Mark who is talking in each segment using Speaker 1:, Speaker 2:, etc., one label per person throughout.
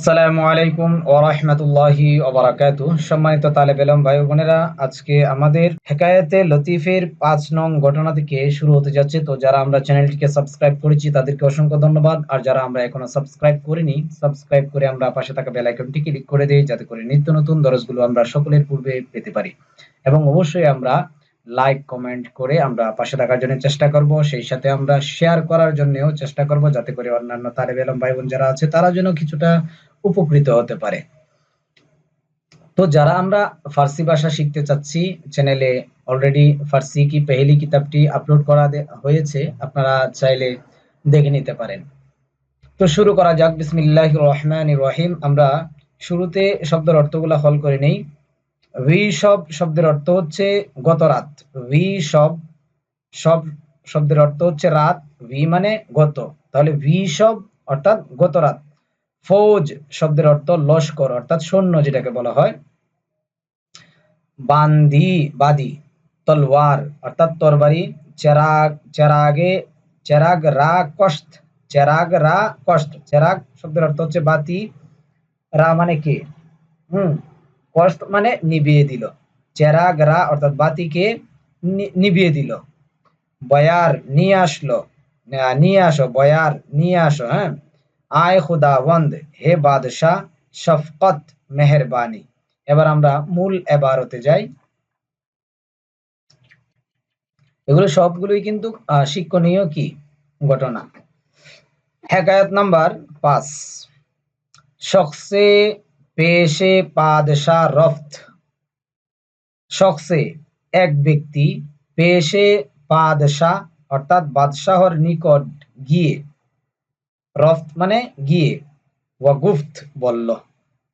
Speaker 1: আসসালামু আলাইকুম ওরহমতুল্লাহি ওবরাকাতু সম্মানিত তালেব এলম ভাই বোনেরা, আজকে আমাদের হেকায়েতে লতিফের পাঁচ নং ঘটনা থেকে শুরু হতে যাচ্ছে। তো যারা আমরা চ্যানেলটিকে সাবস্ক্রাইব করেছি, তাদেরকে অসংখ্য ধন্যবাদ। আর যারা আমরা এখনও সাবস্ক্রাইব করিনি, সাবস্ক্রাইব করে আমরা পাশে থাকা বেল আইকনটি ক্লিক করে দিই, যাতে করে নিত্য নতুন দরজগুলো আমরা সকলের পূর্বে পেতে পারি। এবং অবশ্যই আমরা লাইক কমেন্ট করে আমরা পাশে থাকার জন্য চেষ্টা করব। সেই সাথে আমরা শেয়ার করার জন্যও চেষ্টা করব যাতে করে অন্যান্য তালেব এলম ভাই বোন যারা আছে, তারা যেন কিছুটা উপকৃত হতে পারে। তো যারা আমরা ফার্সি ভাষা শিখতে চাচ্ছি চ্যানেলে অলরেডি ফার্সি কি পেহেলি কিতাবটি আপলোড করা হয়েছে, আপনারা চাইলে দেখে নিতে পারেন। তো শুরু করা যাক। বিসমিল্লাহ রহমান রহিম। আমরা শুরুতে শব্দের অর্থগুলো হল করে নেই। ভি সব শব্দের অর্থ হচ্ছে গত রাত। ভি সব শব্দের অর্থ হচ্ছে রাত, ভি মানে গত। তাহলে ভি সব অর্থাৎ গত রাত। ফৌজ শব্দের অর্থ লস্কর, অর্থাৎ সৈন্য যেটাকে বলা হয়। বান্দি, বাদি তলোয়ার অর্থাৎ তরবারি, চেরাগ, চেরাগে, চেরাগ রা কষ্ট, চেরাগ রা কষ্ট। চেরাগ শব্দের অর্থ হচ্ছে বাতি, রা মানে কে? হুম কষ্ট মানে নিভিয়ে দিল। চেরাগ রা অর্থাৎ বাতিকে নিভিয়ে দিল। বয়ার নিয়ে আসলো। নিয়ে আসো, বয়ার নিয়ে আসো হ্যাঁ? আয় খুদাবন্দ হে বাদশাহ, শফকত, মেহরবানি। এবার আমরা মূল এবারতে যাই। এগুলো সবগুলোই কিন্তু শিক্ষণীয় কি? ঘটনা। হেকায়ত নাম্বার পাঁচ। শখসে পেশে পাদশাহ রফত। শখসে এক ব্যক্তি পেশে পাদশাহ, অর্থাৎ বাদশাহর নিকট গিয়ে, রফত মানে গিয়ে ওয়া গুফত বলল।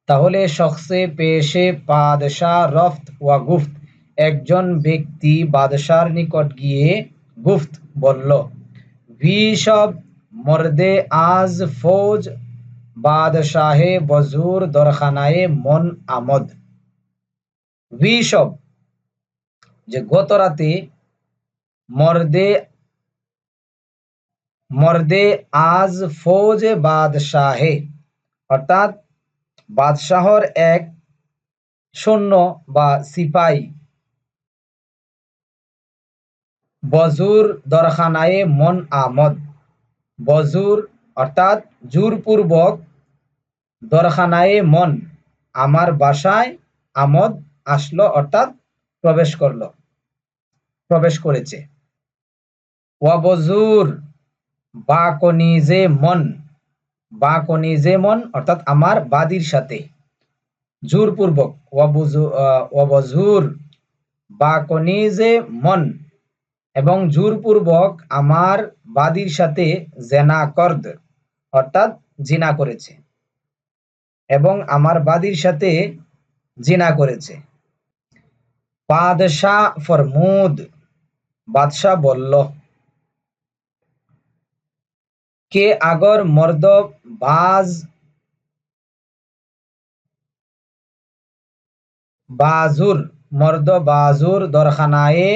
Speaker 1: তাহলে শখসে পেশে বাদশাহ রফত ওয়া গুফত একজন ব্যক্তি বাদশার নিকট গিয়ে গুফত বলল সব মর্দে আজ ফৌজ বাদশাহে বজুর দরখানায়ে মন আমদ। সব যে গত রাতে মর্দে মর্দে আজ ফৌজ বাদশাহে, অর্থাৎ বাদশাহর এক সৈন্য বা সিপাই বজুর দরখানায়ে মন আমদ। বজুর অর্থাৎ জোরপূর্বক দরখানায়ে মন আমার বাসায় আমদ আসলো, অর্থাৎ প্রবেশ করল, প্রবেশ করেছে। ওয়াবজুর বা কনিজে মন বা কনিজে মন, অর্থাৎ আমার বাদির সাথে। জোরপূর্বক ওয়াবজুর বা কনিজে মন, এবং জোরপূর্বক আমার বাদির সাথে জেনা করদ, অর্থাৎ জিনা করেছে। এবং আমার বাদির সাথে জিনা করেছে। বাদশাহ ফরমুদ বাদশাহ বলল, কে আগর মর্দ বাজ বাজুর মর্দ বাজুর দরখানায়ে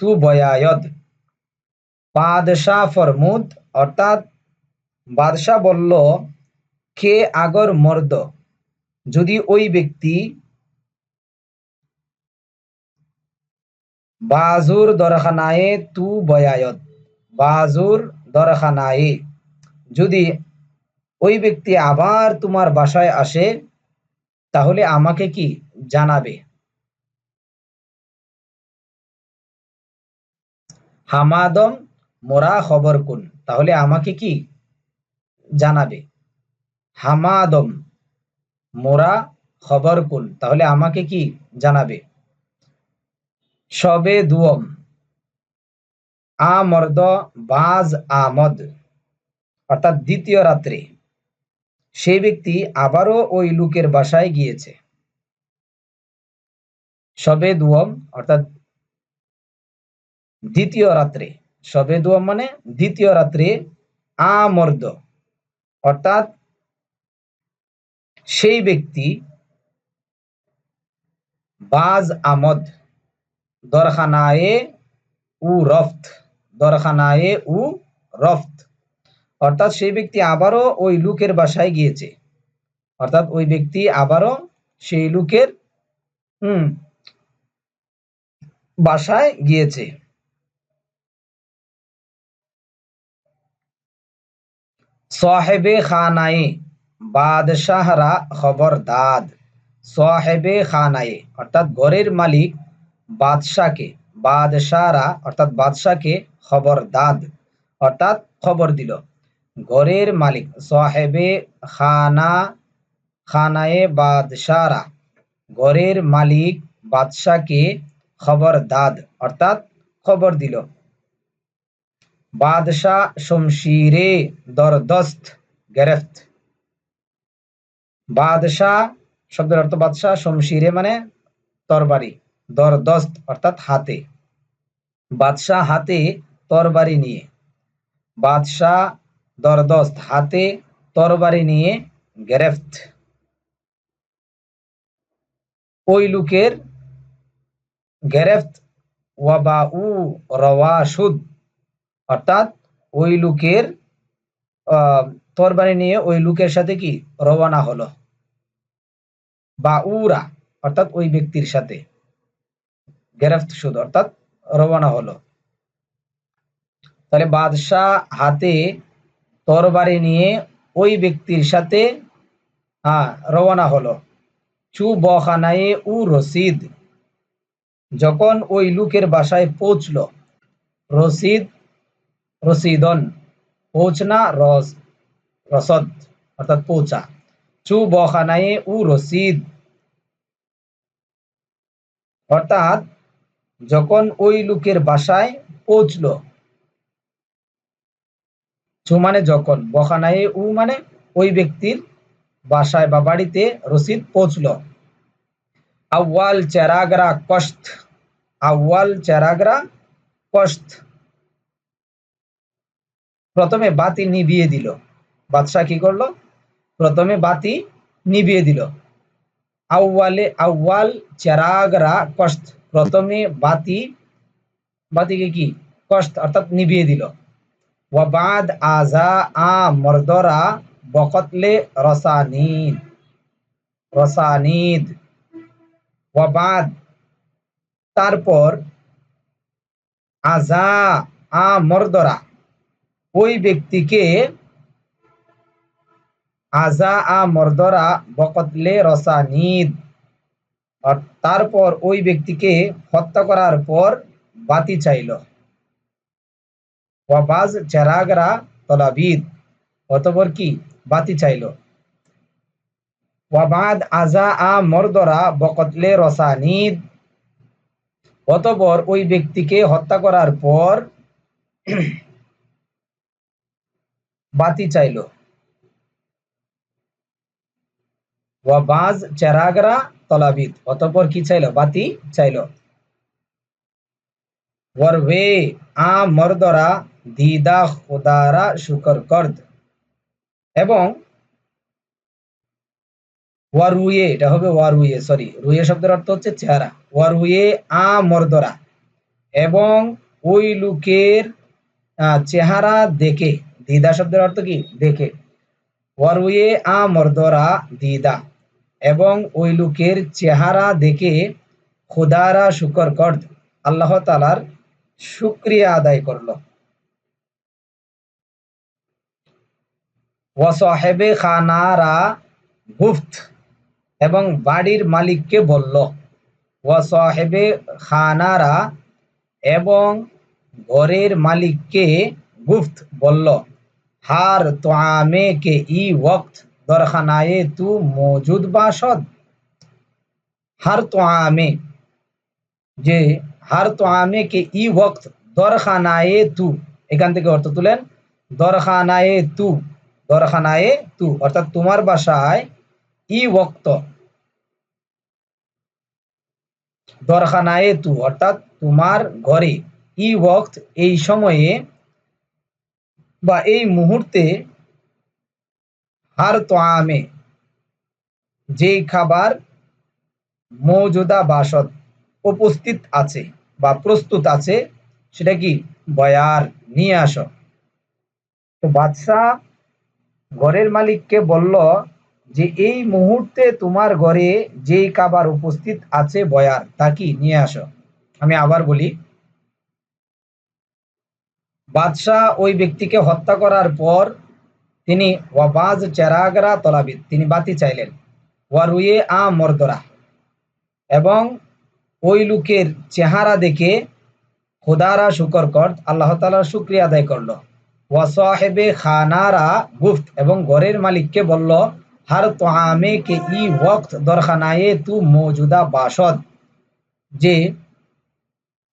Speaker 1: তু বয়ায়দ? বাদশাহ ফরমুদ, অর্থাৎ বাদশাহ বলল কে আগর মর্দ? যদি ওই ব্যক্তি বাজুর দরখানায়ে তু বয়ায়দ বাজুর দরখানায়ে। যদি ওই ব্যক্তি আবার তোমার বাসায় আসে, তাহলে আমাকে কি জানাবে? হামাদম, মোরা খবর কোন? তাহলে আমাকে কি জানাবে? হামাদম। মোরা খবর কোন তাহলে আমাকে কি জানাবে? সবে দুয়ম। আমর্দ বাজ আমদ। অর্থাৎ দ্বিতীয় রাত্রে। সেই ব্যক্তি আবারও ওই লোকের বাসায় গিয়েছে। সবে দুয়ম, অর্থাৎ দ্বিতীয় রাত্রে। সবে দুয়ম মানে দ্বিতীয় রাত্রে আমর্দ অর্থাৎ সেই ব্যক্তি বাজ আমদ, দরখানায়ে উ রফত, দরখানায়ে উ রফত। অর্থাৎ সেই ব্যক্তি আবারও ওই লোকের বাসায় গিয়েছে। অর্থাৎ ওই ব্যক্তি আবারও সেই লোকের, হুম, বাসায় গিয়েছে। সাহেবে খানায়ে বাদশাহরা খবর দাদ সাহেবে খানায়ে, অর্থাৎ ঘরের মালিক বাদশাকে, বাদশাহরা, অর্থাৎ বাদশাকে খবর দাদ অর্থাৎ খবর দিল। ঘরের মালিক সাহেবে খানা, খানায়ে বাদশাহরা, ঘরের মালিক বাদশাকে খবর দাদ অর্থাৎ খবর দিল। বাদশাহ শমশিরে দরদস্ত গেরেফত বাদশাহ, শব্দের অর্থ বাদশাহ, শমশিরে মানে তরবারি দরদস্ত অর্থাৎ হাতে। বাদশাহ হাতে তরবারি নিয়ে, বাদশাহ দরদস্ত হাতে তরবারি নিয়ে গ্রেফত। ওই লোকের গ্রেফত ওয়াবা উ রওয়াসুদ, অর্থাৎ ওই লোকের তরবারি নিয়ে ওই লোকের সাথে কি রওনা হলো? বা উরা, অর্থাৎ ওই ব্যক্তির সাথে গ্রেফত শুধু অর্থাৎ রওনা হলো। তাহলে বাদশাহ হাতে তরবারি নিয়ে ওই ব্যক্তির সাথে হ্যাঁ রওনা হলো। চু বখানায়ে উ রসিদ যখন ওই লোকের বাসায় পৌঁছল। রসিদ রসিদন পৌঁছনা রস। রসদ অর্থাৎ পৌঁছা চু বখানায়ে উ রসিদ অর্থাৎ, যখন ওই লোকের বাসায় পৌঁছল, চু মানে যখন বখানায়ে উ মানে ওই ব্যক্তির বাসায় বা বাড়িতে রসিদ পৌঁছল। আউয়াল চেরাগরা কষ্ট, আউয়াল চেরাগরা কষ্ট। প্রথমে বাতি নিভিয়ে দিল। বাদশাহ কি করল? প্রথমে বাতি নিভিয়ে দিল। আউয়ালে আউয়াল চেরাগরা কষ্ট। প্রথমে বাতি, বাতিকে কি? কষ্ট অর্থাৎ নিভিয়ে দিল। ওয়াবাদ আজা আ মর্দরা বকতলে রসানিদ। রসানিদ ওয়াবাদ তারপর আজা আ মর্দরা ওই ব্যক্তিকে আজা আ মর্দরা বকতলে রসানিদ তারপর ওই ব্যক্তিকে হত্যা করার পর বাতি চাইল। ওয়াবাজ চেরাগরা তলাবিদ, অতপর কি বাতি চাইল। ওয়াবাদ আজা আ মর্দরা বকতলে রসানিদ অতপর ওই ব্যক্তিকে হত্যা করার পর বাতি চাইল। ওয়াবাজ চেরাগরা তলাবিদ, অতপর কি চাইল? বাতি চাইল। ওয়ারওয়ে আ মর্দরা দিদা খুদারা শুকর করদ। এবং ওয়ারুয়ে এটা হবে ওয়ারুয়ে সরি রুয়ে শব্দের অর্থ হচ্ছে চেহারা। ওয়ারুয়ে আ মর্দরা। এবং ওই লোকের চেহারা দেখে, দিদা শব্দের অর্থ কি? দেখে। ওয়ারুয়ে আ মর্দরা দিদা। এবং ওই লোকের চেহারা দেখে খুদারা শুকর করদ আল্লাহ তালার শুক্রিয়া আদায় করল। ওয়াসহেবে খানারা গুফত এবং বাড়ির মালিককে বলল ওয়াসহেবে খানারা এবং ঘরের মালিককে গুফত বলল, হার তোয়ামে কে ই ওক্ত দরখানায়ে তু মজুদ বাসদ। হার তোয়ামে, যে হার তোয়ামে কে ই ওক্ত দরখানায়ে তু, এখান থেকে অর্থ তুলেন, দরখানায়ে তু দরখানায়ে তু, অর্থাৎ তোমার বাসায় ই ওক্ত দরখানায়ে তু, অর্থাৎ তোমার ঘরে ই ওক্ত এই সময়ে বা এই মুহূর্তে হার তোয়ামে যেই খাবার মৌজুদা বাসদ উপস্থিত আছে বা প্রস্তুত আছে, সেটা কি? বয়ার, নিয়ে আসো। তো বাদশাহ ঘরের মালিককে বলল যে, এই মুহূর্তে তোমার ঘরে যেই খাবার উপস্থিত আছে বয়ার, তা কি? নিয়ে আসো। আমি আবার বলি, বাদশাহ ওই ব্যক্তিকে হত্যা করার পর তিনি ওয়াবাজ চেরাগরা তলাবিদ। তিনি বাতি চাইলেন। ওয়ারুয়ে আ মর্দরা। এবং ওই লোকের চেহারা দেখে খুদারা শুকর কর, আল্লাহ তালার শুক্রিয়া আদায় করল। ওয়াসাহেবে খানারা গুফত এবং ঘরের মালিককে বলল, হার তোহামে কে ই ওক্ত দরখানায়ে তু মৌজুদা বাসদ। যে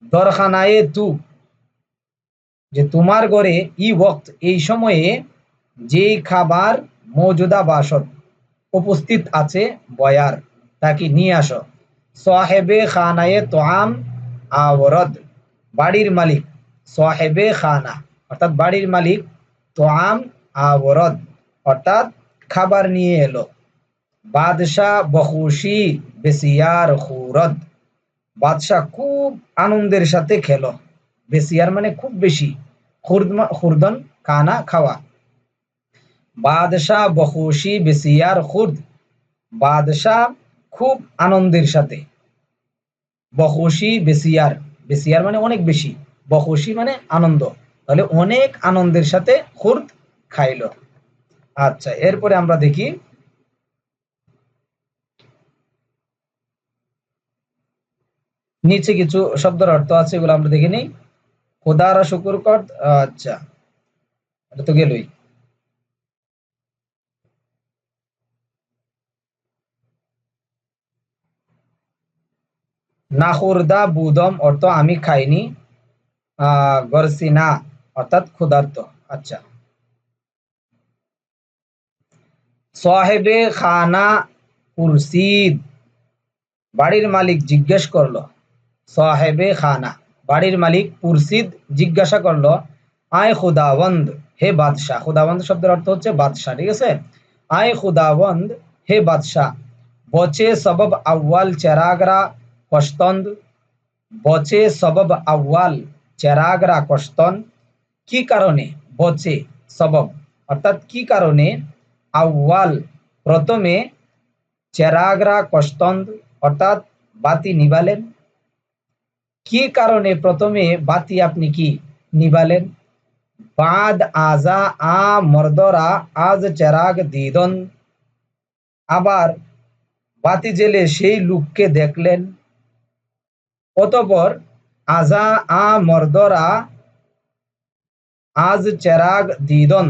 Speaker 1: দরখানায়ে তু, যে তোমার ঘরে ই ওক্ত এই সময়ে যে খাবার মৌজুদা বাসদ উপস্থিত আছে, বয়ার, তাকে নিয়ে আসো। সাহেবে খানায়ে তোয়াম আওরদ, বাড়ির মালিক, সাহেবে খানা, অর্থাৎ বাড়ির মালিক, তোয়াম আওরদ, অর্থাৎ খাবার নিয়ে এলো। বাদশাহ বখুশি বেসিয়ার খুরদ, বাদশাহ খুব আনন্দের সাথে খেলো। বেসিয়ার মানে খুব বেশি। খুরদন খানা খাওয়া। বাদশাহ বখুশি বেসিয়ার খুর্দ বাদশাহ খুব আনন্দের সাথে। বখুশি বেসিয়ার বেসিয়ার মানে অনেক বেশি। বখুশি মানে আনন্দ। তাহলে অনেক আনন্দের সাথে খুর্দ খাইল। আচ্ছা এরপরে আমরা দেখি। নিচে কিছু শব্দের অর্থ আছে এগুলো আমরা দেখে নিই। খোদারা শুকুর কর আচ্ছা এটা তো গেলই। নাহুরদা বুদম অর্থ আমি খাইনি গরসিনা অর্থাৎ ক্ষুধার্ত। আচ্ছা। সাহেবে খানা কুরসিদ বাড়ির মালিক জিজ্ঞেস করল, সাহেবে খানা? বাড়ির মালিক পুরসিদ জিজ্ঞাসা করল, আয় খুদাবন্দ, হে বাদশাহ। খুদাবন্দ শব্দের অর্থ হচ্ছে বাদশাহ, ঠিক আছে? আয় খুদাবন্দ, হে বাদশাহ, বচে সবব আউ্বাল চেরাগরা কস্তন্দ বচে সবব আউ্বাল চেরাগরা কস্তন কি কারণে বচে সবব? অর্থাৎ কি কারণে? আউ্বাল প্রথমে চেরাগরা কস্তন্দ অর্থাৎ বাতি নিবালেন। কি কারণে প্রথমে বাতি আপনি কি নিবালেন? বাদ আজা আ মর্দরা আজ চেরাগ দিদন আবার বাতি জেলে সেই লোককে দেখলেন। অতপর আজা আ মর্দরা আজ চেরাগ দিদন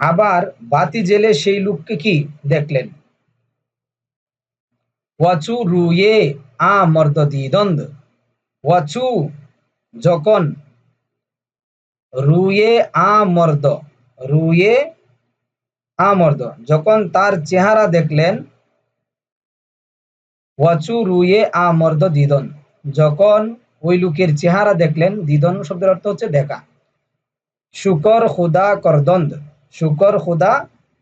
Speaker 1: আবার বাতি জেলে সেই লোককে কি দেখলেন? ওয়াচু রুয়ে আ মর্দ দিদন্দ ওয়াচু যখন রুয়ে আ মর্দ, রুয়ে আ মর্দ, যখন তার চেহারা দেখলেন ওয়াচু রুয়ে আ মর্দ দিদন। যখন ওই লোকের চেহারা দেখলেন, দিদন শব্দের অর্থ হচ্ছে দেখা। শুকর খুদা করদন্দ, শুকর খুদা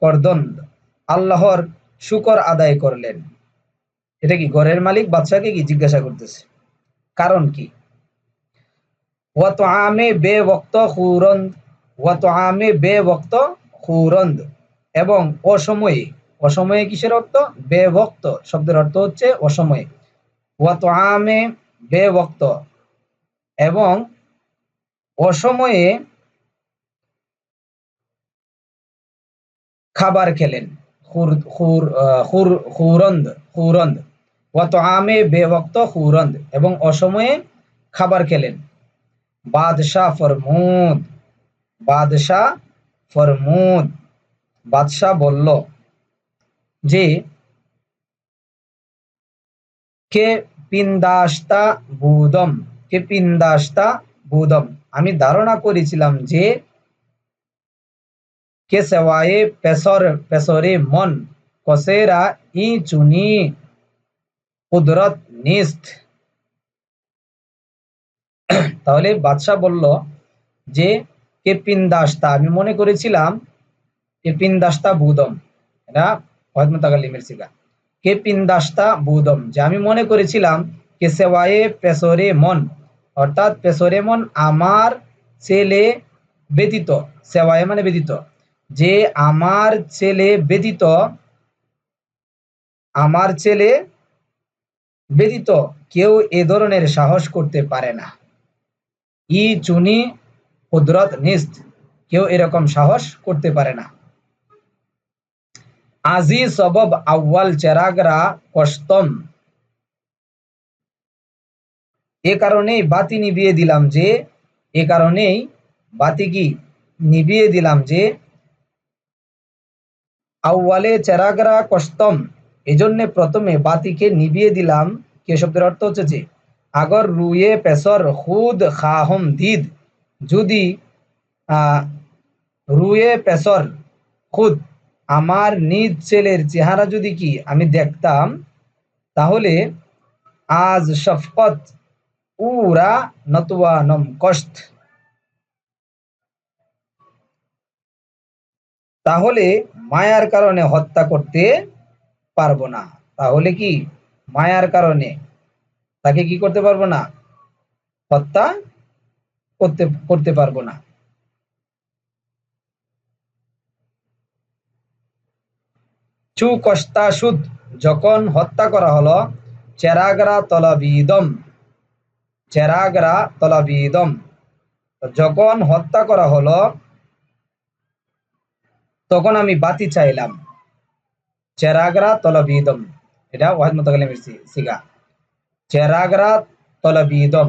Speaker 1: করদন্দ। আল্লাহর শুকর আদায় করলেন। এটা কি ঘরের মালিক, বাদশাকে কি জিজ্ঞাসা করতেছে? কারণ কি? আমে বে বক্ত খুরন্দ আমে বে বক্ত খুরন্দ। এবং অসময়ে অসময়ে কিসের অর্থ? বে বক্ত শব্দের অর্থ হচ্ছে অসময়ে। ওয়াত আমে বে বক্ত এবং অসময়ে খাবার খেলেন। খুর খুর খুর, খুরন্দ খুরন্দ। ওয়াত আমে বেবক্ত, খুরন্দ। এবং অসময়ে খাবার খেলেন। বাদশাহ ফরমুদ। বাদশাহ ফরমুদ। বাদশাহ বলল যে কে পিন্দাস্তা বুদম, কে পিন্দাস্তা বুদম। আমি ধারণা করেছিলাম যে কে সেওয়ায়ে পেসর পেসরে মন, কসেরা ই চুনি, কুদরত নিস্ত। তাহলে বাদশাহ বলল যে কে পিন্দাস্তা, আমি মনে করেছিলাম কে পিন্দাস্তা বুদম। এটা হজমতাকালিমের শিকা কে পিন্দাস্তা বুদম, যে আমি মনে করেছিলাম কে সেওয়ায়ে মন, অর্থাৎ মন আমার ছেলে ব্যতীত মানে ব্যতীত, যে আমার ছেলে ব্যতীত, আমার ছেলে ব্যতীত কেউ এ ধরনের সাহস করতে পারে না। ই চুনি কুদরত নিস্ত, কেউ এরকম সাহস করতে পারে না। আজি সবব আউ্বাল চেরাগরা কষ্টম। এ কারণেই বাতি নিভিয়ে দিলাম যে, এ কারণেই বাতি কি নিভিয়ে দিলাম যে আউ্বালে চেরাগরা কষ্টম। এজন্য প্রথমে বাতিকে নিভিয়ে দিলাম। কে শব্দের অর্থ হচ্ছে যে, আগর রুয়ে পেসর খুদ খাহম দিদ। যদি রুয়ে পেসর খুদ আমার নিজ ছেলের চেহারা যদি কি আমি দেখতাম, তাহলে আজ শফকত উরা নতুয়া নম কষ্ট তাহলে মায়ার কারণে হত্যা করতে পারব না। তাহলে কি মায়ার কারণে? তাকে কি করতে পারব না? হত্যা করতে করতে পারব না। চু কস্তাসুদ যখন হত্যা করা হলো, চেরাগরা তলাবিদম চেরাগরা তলাবিদম। যখন হত্যা করা হলো, তখন আমি বাতি চাইলাম। চেরাগরা তলবিদম, এটা ওয়াহিদ মোতাকালিমের সিগা। চেরাগরা তলবিদম,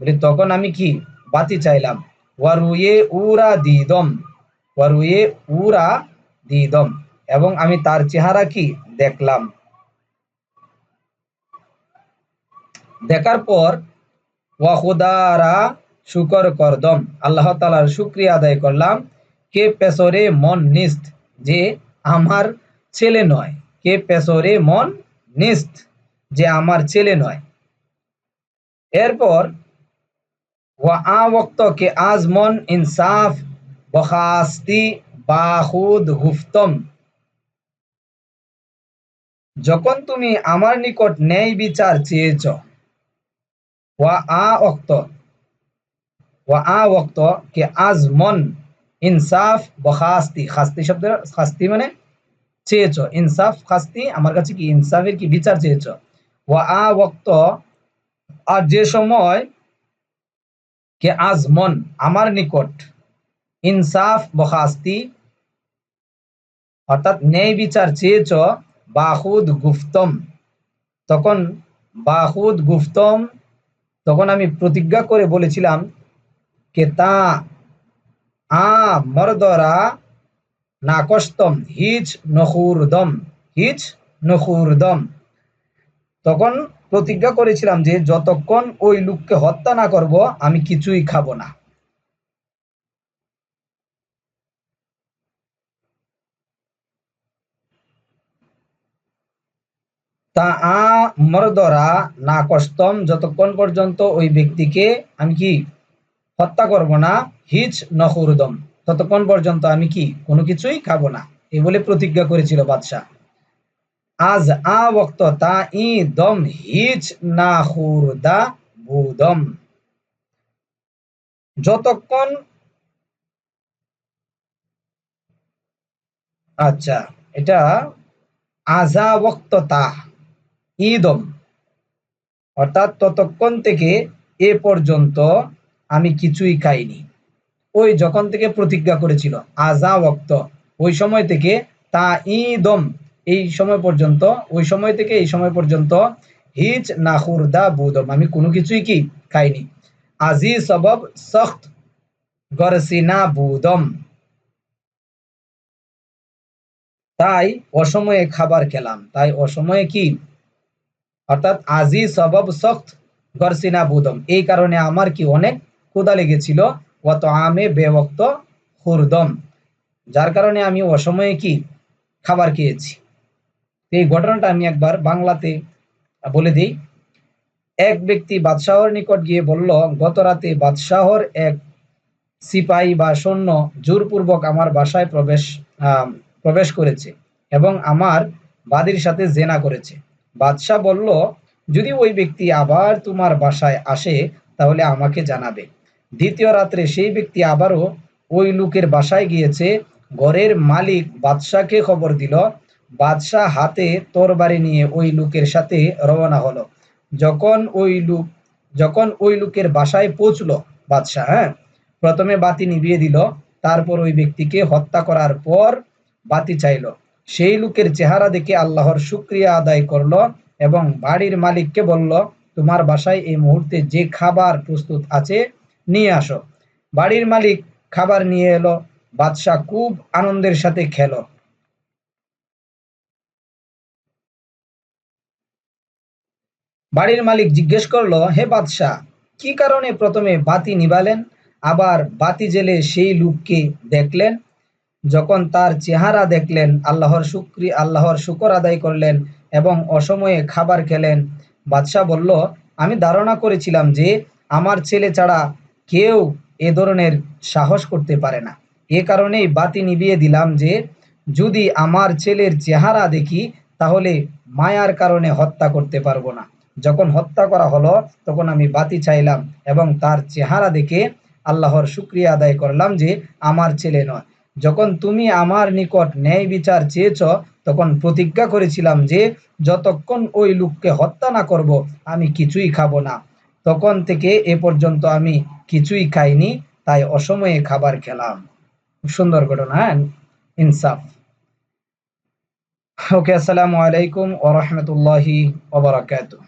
Speaker 1: বলি তখন আমি কি? বাতি চাইলাম। ওয়ারুয়ে উরা দিদম, ওয়ারুয়ে উরা দিদম। এবং আমি তার চেহারা কি? দেখলাম। দেখার পর ওয়াহুদারা শুকর করদম। আল্লাহ তালার শুক্রিয়া আদায় করলাম। কে পেশরে মন নিস্ত? যে আমার ছেলে নয়। কে পেশরে মন নিস্ত? যে আমার ছেলে নয়। এরপর, ওয়া আজ মন ইনসাফ বখাস্তি বাহুদ হুফতম। যখন তুমি আমার নিকট ন্যায় বিচার চেয়েছ, ওয়া আ অক্ত ওয়া আ ওক্ত কে আজ মন ইনসাফ বখাস্তি খাস্তি শব্দ খাস্তি মানে চেয়েছ, ইনসাফ খাস্তি আমার কাছে কি ইনসাফের কি বিচার চেয়েছ? ওয়া আ ওক্ত, আর যে সময় কে আজ মন আমার নিকট ইনসাফ বখাস্তি অর্থাৎ ন্যায় বিচার চেয়েছ বাহুদ গুফতম। তখন বাহুদ গুফতম, তখন আমি প্রতিজ্ঞা করে বলেছিলাম কে তা আ মরদরা নাকস্তম, হিচ নহুরদম হিচ নহুরদম। তখন প্রতিজ্ঞা করেছিলাম যে যতক্ষণ ওই লোককে হত্যা না করব, আমি কিছুই খাব না। তা আ মরদরা না কষ্টম যতক্ষণ পর্যন্ত ওই ব্যক্তিকে আমি কি হত্যা করব না হিচ নহুরদম ততক্ষণ পর্যন্ত আমি কি কোনো কিছুই খাব না। এই বলে প্রতিজ্ঞা করেছিল বাদশাহ। আজ আ বক্ত তা ই দম হিচ না হুরদা বুদম যতক্ষণ আচ্ছা এটা আজা বক্ত তা ঈদম। অর্থাৎ ততক্ষণ থেকে এ পর্যন্ত আমি কিছুই খাইনি। ওই যখন থেকে প্রতিজ্ঞা করেছিল, আজা ওক্ত ওই সময় থেকে তা ঈদম, এই সময় পর্যন্ত, ওই সময় থেকে এই সময় পর্যন্ত হিজ নাহুরদা বুদম, আমি কোনো কিছুই কি খাইনি। আজি সবব সখ্ত গরসিনা বুদম। তাই অসময়ে খাবার খেলাম। তাই অসময়ে কি অর্থাৎ আজি সবব সখ্ত গরসিনা বুদম। এই কারণে আমার কি অনেক ক্ষুদা লেগেছিল অত আমে বেবক্ত হুরদম যার কারণে আমি অসময়ে কি খাবার খেয়েছি। এই ঘটনাটা আমি একবার বাংলাতে বলে দিই। এক ব্যক্তি বাদশাহর নিকট গিয়ে বলল, গত রাতে বাদশাহর এক সিপাহী বা সৈন্য জোরপূর্বক আমার বাসায় প্রবেশ প্রবেশ করেছে এবং আমার বাদির সাথে জেনা করেছে। বাদশাহ বলল, যদি ওই ব্যক্তি আবার তোমার বাসায় আসে, তাহলে আমাকে জানাবে। দ্বিতীয় রাত্রে সেই ব্যক্তি আবারও ওই লোকের বাসায় গিয়েছে। ঘরের মালিক বাদশাকে খবর দিল। বাদশাহ হাতে তরবারি নিয়ে ওই লোকের সাথে রওনা হলো। যখন ওই লোক, যখন ওই লোকের বাসায় পৌঁছলো, বাদশাহ হ্যাঁ প্রথমে বাতি নিভিয়ে দিল। তারপর ওই ব্যক্তিকে হত্যা করার পর বাতি চাইলো। সেই লোকের চেহারা দেখে আল্লাহর শুক্রিয়া আদায় করল এবং বাড়ির মালিককে বলল, তোমার বাসায় এই মুহূর্তে যে খাবার প্রস্তুত আছে, নিয়ে আসো। বাড়ির মালিক খাবার নিয়ে এলো, বাদশাহ খুব আনন্দের সাথে খেলো। বাড়ির মালিক জিজ্ঞেস করল, হে বাদশাহ, কি কারণে প্রথমে বাতি নিবালেন? আবার বাতি জেলে সেই লোককে দেখলেন? যখন তার চেহারা দেখলেন, আল্লাহর শুক্রি, আল্লাহর শুকর আদায় করলেন এবং অসময়ে খাবার খেলেন, বাদশাহ বলল, আমি ধারণা করেছিলাম যে আমার ছেলে ছাড়া কেউ এ ধরনের সাহস করতে পারে না। এ কারণেই বাতি নিভিয়ে দিলাম যে যদি আমার ছেলের চেহারা দেখি, তাহলে মায়ার কারণে হত্যা করতে পারব না। যখন হত্যা করা হলো, তখন আমি বাতি চাইলাম এবং তার চেহারা দেখে আল্লাহর শুক্রিয়া আদায় করলাম যে আমার ছেলে নয়। যখন তুমি আমার নিকট ন্যায় বিচার চেয়েছ, তখন প্রতিজ্ঞা করেছিলাম যে, যতক্ষণ ওই লোককে হত্যা না করব, আমি কিছুই খাব না। তখন থেকে এ পর্যন্ত আমি কিছুই খাইনি, তাই অসময়ে খাবার খেলাম। সুন্দর ঘটনা হ্যাঁ? ইনসাফ। ওকে, আসসালামু আলাইকুম ওয়া রাহমাতুল্লাহি ওয়া বারাকাতুহু।